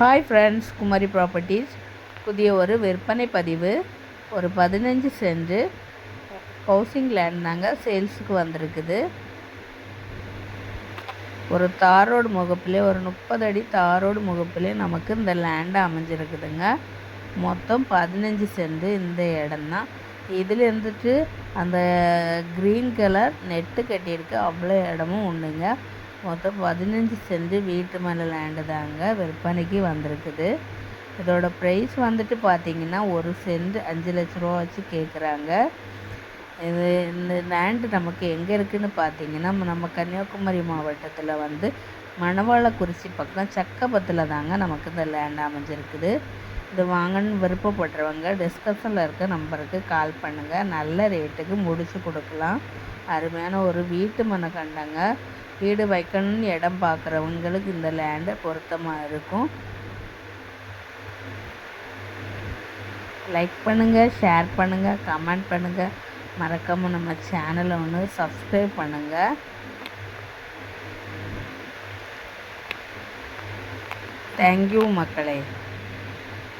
Hi friends Kumari properties புதிய ஒரு விற்பனை பதிவு. ஒரு பதினஞ்சு சென்று ஹவுசிங் லேண்ட் தாங்க சேல்ஸுக்கு வந்திருக்குது. ஒரு தாரோடு முகப்பிலே ஒரு முப்பது அடி தாரோடு முகப்பிலே நமக்கு இந்த லேண்டு அமைஞ்சிருக்குதுங்க. மொத்தம் பதினஞ்சு சென்று இந்த இடம்தான். இதில் இருந்துட்டு அந்த க்ரீன் கலர் நெட்டு கட்டியிருக்கு. அவ்வளோ இடமும் உண்டுங்க. மொத்தம் பதினஞ்சு சென்ட் வீட்டு மேலே லேண்டு தாங்க விற்பனைக்கு வந்திருக்குது. இதோட ப்ரைஸ் வந்துட்டு பார்த்தீங்கன்னா ஒரு சென்ட் அஞ்சு லட்ச ரூபா வச்சு கேட்குறாங்க இது இந்த லேண்டு நமக்கு எங்கே இருக்குதுன்னு பார்த்தீங்கன்னா நம்ம கன்னியாகுமரி மாவட்டத்தில் வந்து மணவாளக்குறிச்சி பக்கம் சக்கப்பத்தில் தாங்க நமக்கு இந்த லேண்ட் அமைஞ்சிருக்குது. இது வாங்கணும்னு விருப்பப்படுறவங்க டிஸ்கஷனில் இருக்க நம்பருக்கு கால் பண்ணுங்கள் நல்ல ரேட்டுக்கு முடிச்சு கொடுக்கலாம். அருமையான ஒரு வீட்டு மனை கண்டங்க வீடு வைக்கணும்னு இடம் பார்க்குறவங்களுக்கு இந்த லேண்டு பொருத்தமாக இருக்கும். லைக் பண்ணுங்கள் ஷேர் பண்ணுங்கள் கமெண்ட் பண்ணுங்கள் மறக்காமல் நம்ம சேனலை ஒன்று சப்ஸ்கிரைப் பண்ணுங்கள் தேங்க்யூ மக்களே.